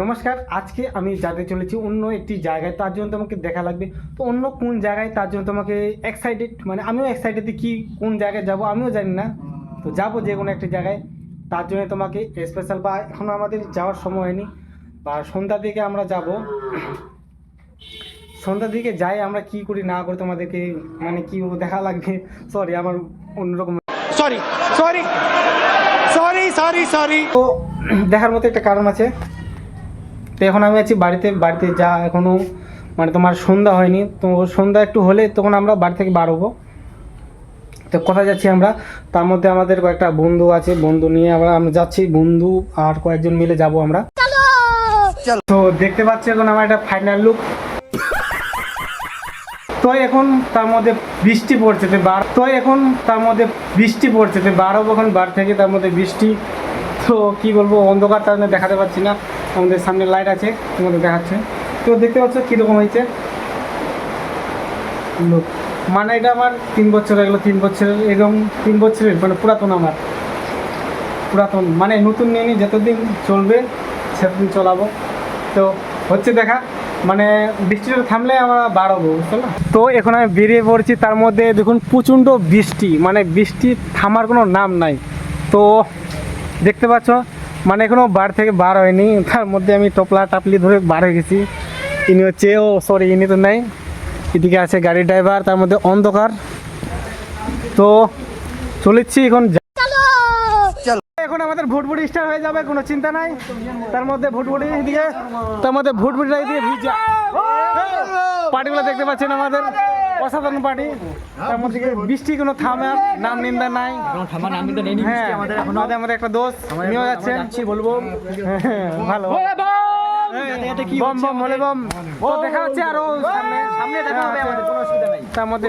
নমস্কার আজকে আমি যেতে চলেছি অন্য একটি জায়গায় তার জন্য তোমাকে দেখা লাগবে। তো অন্য কোন জায়গায় তার জন্য তোমাকে এক্সাইটেড মানে আমিও এক্সাইটেড কি কোন জায়গায় যাব আমিও জানি না। তো যাব যে কোনো একটা জায়গায় তার জন্য তোমাকে স্পেশাল বা এখনও আমাদের যাওয়ার সময় হয়নি। বা সন্ধ্যার দিকে আমরা যাব। সন্ধ্যার দিকে যাই আমরা কি করি না করি তোমাদেরকে মানে কি দেখা লাগবে। সরি আমার অন্যরকম sorry sorry sorry sorry sorry তো দেখার মতো একটা কারণ আছে। তো এখন আমি আছি বাড়িতে বাড়িতে যা এখনও মানে তোমার সন্ধ্যা হয়নি। তো সন্ধ্যা একটু হলে তখন আমরা বাড়ি থেকে বার হব। তো কোথায় যাচ্ছি আমরা? তার মধ্যে আমাদের কয়েকটা বন্ধু আছে, বন্ধু নিয়ে আমরা আমরা যাচ্ছি, বন্ধু আর কয়েকজন মিলে যাব আমরা। তো দেখতে পাচ্ছি এখন আমার একটা ফাইনাল লুক তো এখন তার মধ্যে বৃষ্টি পড়ছে, তো বার, তো এখন তার মধ্যে বৃষ্টি পড়ছে, তো বার এখন, বার থেকে তার মধ্যে বৃষ্টি। তো কি বলব, অন্ধকার তার দেখাতে পারছি না। আমাদের সামনে লাইট আছে, তোমাদের দেখাচ্ছে। তো দেখতে পাচ্ছ কীরকম হয়েছে? মানে এটা আমার তিন বছর হয়ে গেলো, তিন বছরের, এরকম তিন বছরের মানে পুরাতন আমার। পুরাতন মানে নতুন নিয়ে যতদিন চলবে, সেতদিন চলাবো। তো হচ্ছে দেখা মানে বৃষ্টিটা থামলে আমরা বাড়াবো, বুঝতে তো এখন আমি বেরিয়ে পড়ছি, তার মধ্যে দেখুন প্রচণ্ড বৃষ্টি মানে বৃষ্টি থামার কোনো নাম নাই। তো দেখতে পাচ্ছ মানে এখনও বার থেকে বার হয়নি। তার মধ্যে আমি টপলা টাপলি ধরে বার হয়ে গেছি। ইনি হচ্ছে, ও সরি ইনি তো নেই। এদিকে আছে গাড়ি ড্রাইভার তার মধ্যে অন্ধকার। তো চলেছি এখন এখন আমাদের ভুটভুটি স্টার্ট হয়ে যাবে, কোনো চিন্তা নাই। তার মধ্যে ভুটভুটি দিকে তার মধ্যে ভুটভুটিটা পার্টিগুলো দেখতে পাচ্ছেন আমাদের। অসাধারণ পার্টি তার মধ্যে বৃষ্টি কোনো থামার নাম নিন্দা নাই। হ্যাঁ আমাদের আমাদের একটা দোষ। নিয়ে যাচ্ছে বলব। হ্যাঁ, ভালো। বম! বম বলে বম। তো দেখা হচ্ছে আরও সামনে সামনে দেখা হবে আমাদের কোনো অসুবিধা নাই। তার মধ্যে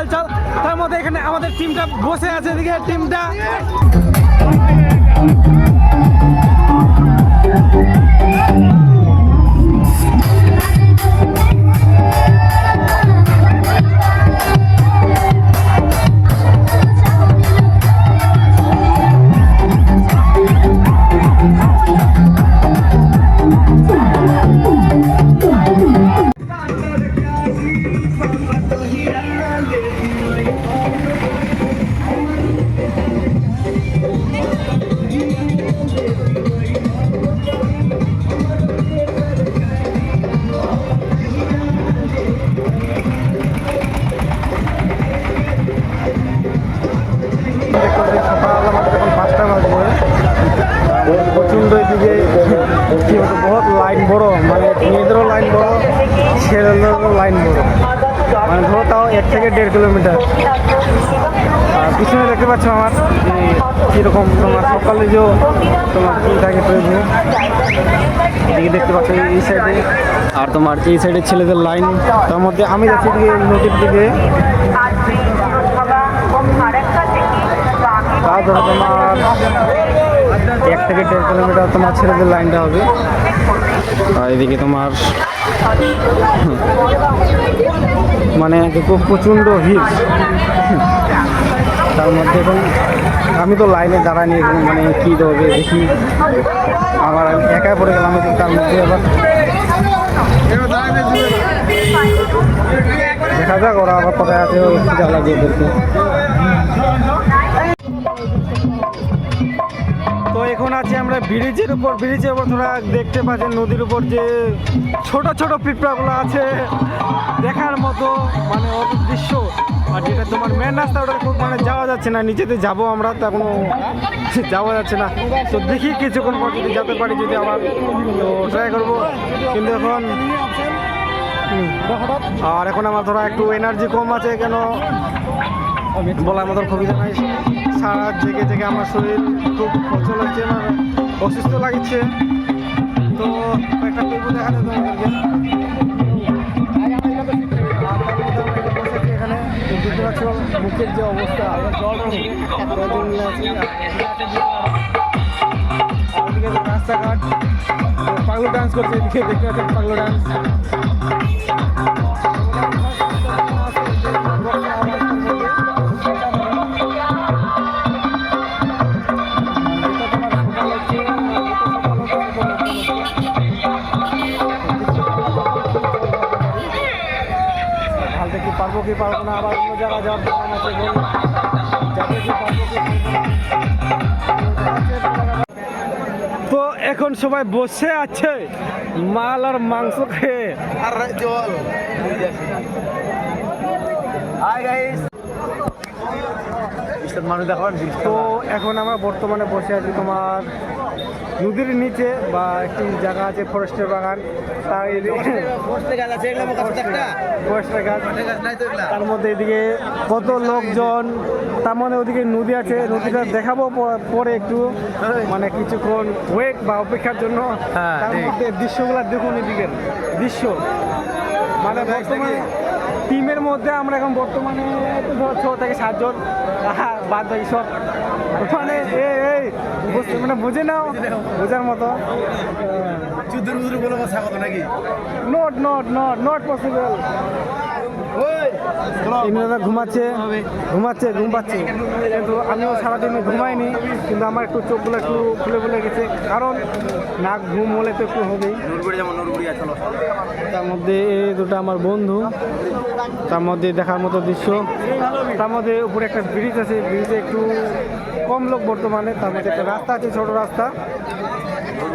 হালচাল তার মধ্যে এখানে আমাদের টিমটা বসে আছে এদিকে টিমটা পিছনে দেখতে পাচ্ছ আমার যে কীরকম তোমার সকালে যে তোমার কি থাকে এদিকে দেখতে পাচ্ছ এই সাইডে আর তোমার এই সাইডে ছেলেদের লাইন তার মধ্যে আমি যাচ্ছি এদিকে নদীর দিকে। তা ধরো তোমার এক থেকে দেড় কিলোমিটার তোমার ছেলেদের লাইনটা হবে। আর এদিকে তোমার খুব প্রচণ্ড ভিড়। তার মধ্যে এখন আমি তো লাইনে দাঁড়াইনি এখানে মানে কী দেবে দেখি। আমার আমি একা পড়ে গেলাম তার মধ্যে আবার। দেখা যাক ওরা আবার কোথায় আছে যা লাগে ওদেরকে তো এখন আছি ব্রিজের উপর ব্রিজের উপর তোরা দেখতে পাচ্ছেন নদীর উপর যে ছোট ছোট পিঁপড়াগুলো আছে। দেখার মতো মানে অদ্ভুত দৃশ্য আর যেটা তোমার মেন রাস্তা, ওটা খুব মানে যাওয়া যাচ্ছে না। নিচেতে যাব আমরা, তো এখনও যাওয়া যাচ্ছে না। তো দেখি কিছুক্ষণ পর যদি যেতে পারি, যদি আবার তো ট্রাই করব। কিন্তু এখন আর এখন আমার ধরো একটু এনার্জি কম আছে কেন? বলার মতন কবিতা নাই। সারা জেগে জেগে আমার শরীর খুব অচল হচ্ছে আমার অসুস্থ লাগছে। তো একটা টেবু দেখা যেত আমাদেরকে মুখের যে অবস্থা রাস্তাঘাট, পাগলো ডান্স করছে, এদিকে দেখতে পাচ্ছেন পাগলো ডান্স পারব না আবার অন্য জায়গায় যাওয়ার প্ল্যান আছে যাতে কি পারব। তো এখন সবাই বসে আছে মাল আর মাংস খেয়ে। আর জল। গাইস মানুষ দেখাবেন তো এখন আমরা বর্তমানে বসে আছি তোমার নদীর নিচে বা একটি জায়গা আছে ফরেস্টের বাগান। তাই বসতে গাছ আছে এগুলো কাছে একটা। ফরেস্টের গাছ। গাছ নাই তো এগুলা। তার মধ্যে এদিকে কত লোকজন তার মধ্যে ওদিকে নদী আছে নদীটা দেখাবো পরে একটু। মানে কিছুক্ষণ ওয়েট বা অপেক্ষার জন্য। হ্যাঁ, তার মধ্যে দৃশ্যগুলো দেখুন এদিকের দৃশ্য। মানে বর্তমানে টিমের মধ্যে আমরা এখন বর্তমানে ধর ছ থেকে সাতজন বাদ বাকি সব। মানে এই মানে বুঝে নাও বোঝার মতো। বলে কথা নাকি? Not not not not possible ইমরানরা ঘুমাচ্ছে ঘুমাচ্ছে ঘুম পাচ্ছে। কিন্তু আমিও সারাদিন ঘুমাইনি কিন্তু আমার একটু চোখগুলো একটু খুলে খুলে গেছে। কারণ নাক ঘুম হলে তো একটু হবেই। তার মধ্যে এই দুটো আমার বন্ধু। তার মধ্যে দেখার মতো দৃশ্য। তার মধ্যে উপরে একটা ব্রিজ আছে। ব্রিজে একটু কম লোক বর্তমানে। তার মধ্যে একটা রাস্তা আছে ছোট রাস্তা।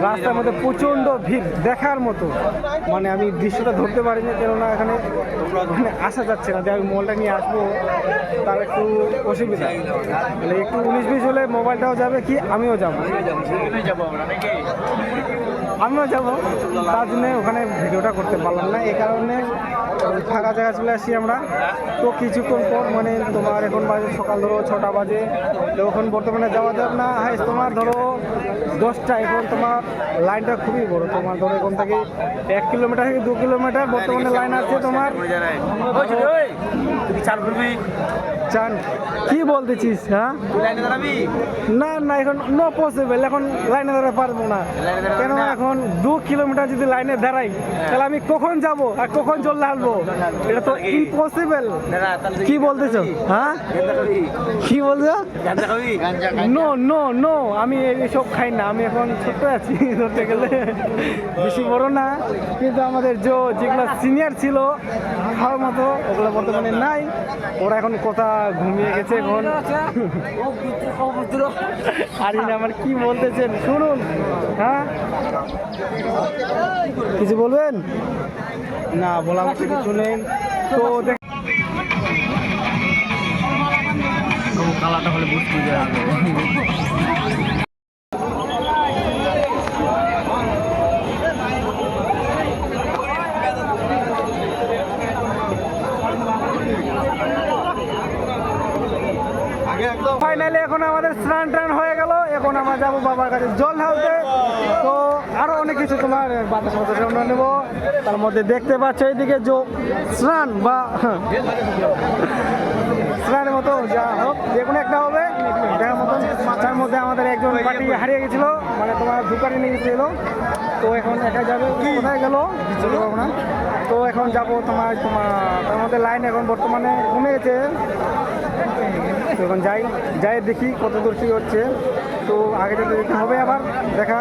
রাস্তার মধ্যে প্রচণ্ড ভিড় দেখার মতো। মানে আমি দৃশ্যটা ধরতে পারিনি, কেননা এখানে মানে আসা যাচ্ছে না। যে আমি মোবাইলটা নিয়ে আসব, তার একটু অসুবিধা। মানে একটু উনিশ বিশ হলে মোবাইলটাও যাবে কি, আমিও যাব। আমিও যাব। তার জন্য ওখানে ভিডিওটা করতে পারলাম না। এই কারণে ফাঁকা জায়গা চলে আসি আমরা। তো কিছুক্ষণ পর মানে তোমার এখন বাজে সকাল ধরো ছটা বাজে। তো এখন বর্তমানে যাওয়া যাবে না। হ্যাঁ তোমার ধরো দশটা, এখন তোমার লাইনটা খুবই বড়। তোমার ধরো এখন থেকে এক কিলোমিটার থেকে দু কিলোমিটার বর্তমানে লাইন আছে তোমার। চান? কি বলতেছিস হ্যাঁ? না না, এখন নো পসিবল এখন লাইনে দাঁড়াতে পারব না। কেন এখন দু কিলোমিটার যদি লাইনে দাঁড়াই তাহলে আমি কখন যাব আর কখন জল ঢালবো? এটা তো ইম্পসিবল কি বলতেছো হ্যাঁ? কি বলছো? নো নো নো আমি এইসব খাই না, আমি এখন ছোট্ট আছি, ধরতে গেলে। বেশি বড় না, কিন্তু আমাদের যে, যেগুলো সিনিয়র ছিল, খাওয়ার মতো ওগুলো বর্তমানে নাই। ওরা এখন কথা ঘুমিয়ে গেছে এখন। আর আমার কি বলতেছেন? শুনুন। হ্যাঁ? কিছু বলবেন? না মতো কিছু নেই। তো কালাটা হলে বুঝতে যাবে ফাইনালি এখন আমাদের স্নান টান হয়ে গেল। এখন আমরা যাব বাবার কাছে জল ঢালতে। তো আরও অনেক কিছু তোমার বাতাস বাতাস আমরা নেব। তার মধ্যে দেখতে পাচ্ছ এইদিকে যে স্নান বা স্নানের মতো যা হোক, যে কোনো একটা হবে। দেখার মতন। তার মধ্যে আমাদের একজন পার্টি হারিয়ে গেছিল। মানে তোমার ধুকারি নিয়ে গেছিল। তো এখন একা যাবে, কোথায় গেল? না। তো এখন যাব তোমার তোমার, তার মধ্যে লাইন এখন বর্তমানে কমে গেছে। তো এখন যাই যাই দেখি কত দূর হচ্ছে। তো আগে যেতে দেখতে হবে আবার দেখা।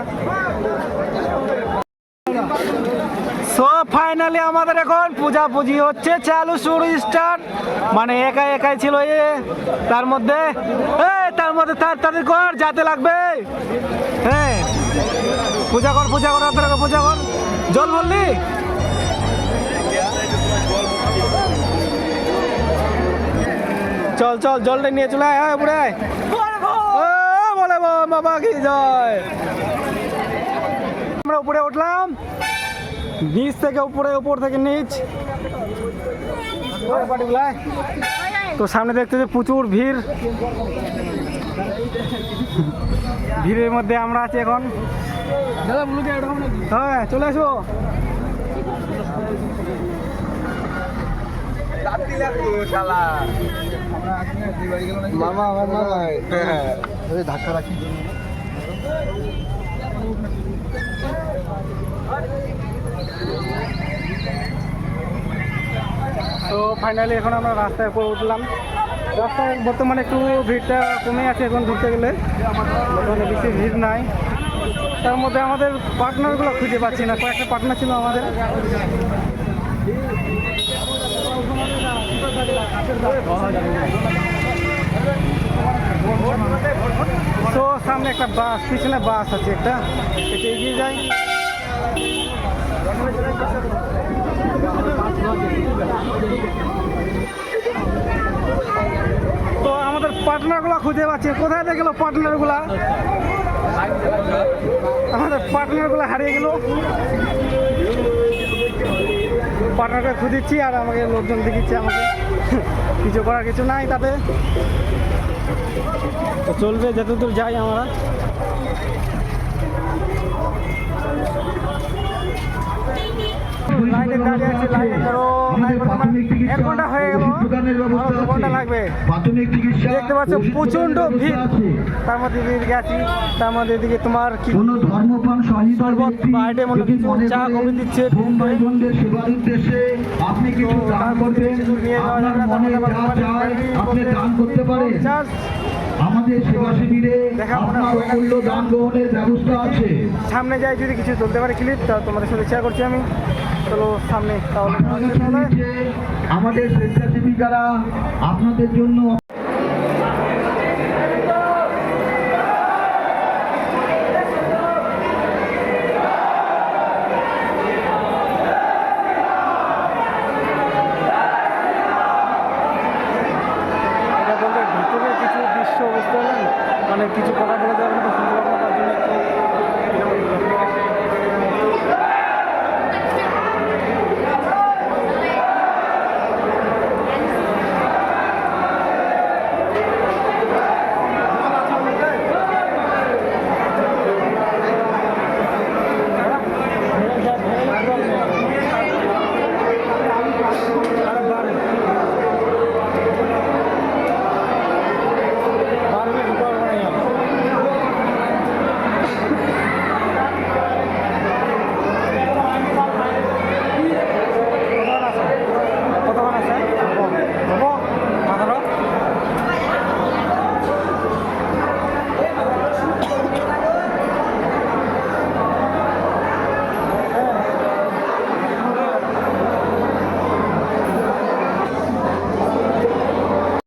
সো ফাইনালি আমাদের এখন পূজা পুজি হচ্ছে, চালু শুরু স্টার্ট মানে একাই একাই ছিল এ, তার মধ্যে তার মধ্যে তার, তাদের কর যাতে লাগবে। হ্যাঁ। পূজা কর পূজা কর তাদের পূজা কর। জল বললি? চল চল জলটা নিয়ে চলে আয় উপরে আয়। বলে বাবা কি জয়। আমরা উপরে উঠলাম। নিচ থেকে উপরে উপর থেকে নিচ। তো সামনে দেখতে যে প্রচুর ভিড়। ভিড়ের মধ্যে আমরা আছি এখন। হ্যাঁ চলে আসো তো ফাইনালি এখন আমরা রাস্তায় উপরে উঠলাম। রাস্তায় বর্তমানে একটু ভিড়টা কমে আছে এখন ঘুরতে গেলে। বর্তমানে বেশি ভিড় নাই। তার মধ্যে আমাদের পার্টনারগুলো খুঁজে পাচ্ছি না। কয়েকটা পার্টনার ছিল আমাদের। তো সামনে একটা বাস, পিছনে বাস আছে একটা। এটা এগিয়ে যায় তো আমাদের পার্টনারগুলো খুঁজে পাচ্ছি। কোথায় গেল? পার্টনারগুলা আমাদের পার্টনারগুলো হারিয়ে গেল। পার্টনারকে খুঁজেছি আর আমাকে লোকজন দেখিচ্ছে আমাকে। কিছু করার কিছু নাই তাতে। চলবে, যতদূর যাই আমরা। লাইনে দাঁড়িয়ে আছি লাইনে ধরো। এক ঘণ্টা হয়ে গেল। আরও দু ঘণ্টা লাগবে। দেখতে পাচ্ছ প্রচণ্ড ভিড়। তার মধ্যে এদিকে গেছি তার মধ্যে এদিকে তোমার কি শরবত বা item অন্য কিছু চা কফি দিচ্ছে। মুম্বাই বন্ধের সেবার উদ্দেশ্যে আপনি কিছু তো দান তার মধ্যে করবেন কিছু নিয়ে যাওয়া যাবে না, তারপরে যা আবার চায় বাড়ি আপনি বলতে- দান করতে পারেন। চার্জ আমাদের সেবা শিবিরে অমূল্য দান গ্রহণের ব্যবস্থা আছে। সামনে যাই যদি কিছু চলতে পারে ক্লিপ তা তোমাদের সাথে শেয়ার করছি আমি। চলো সামনে তাহলে আমাদের স্বেচ্ছাসেবিকারা আপনাদের জন্য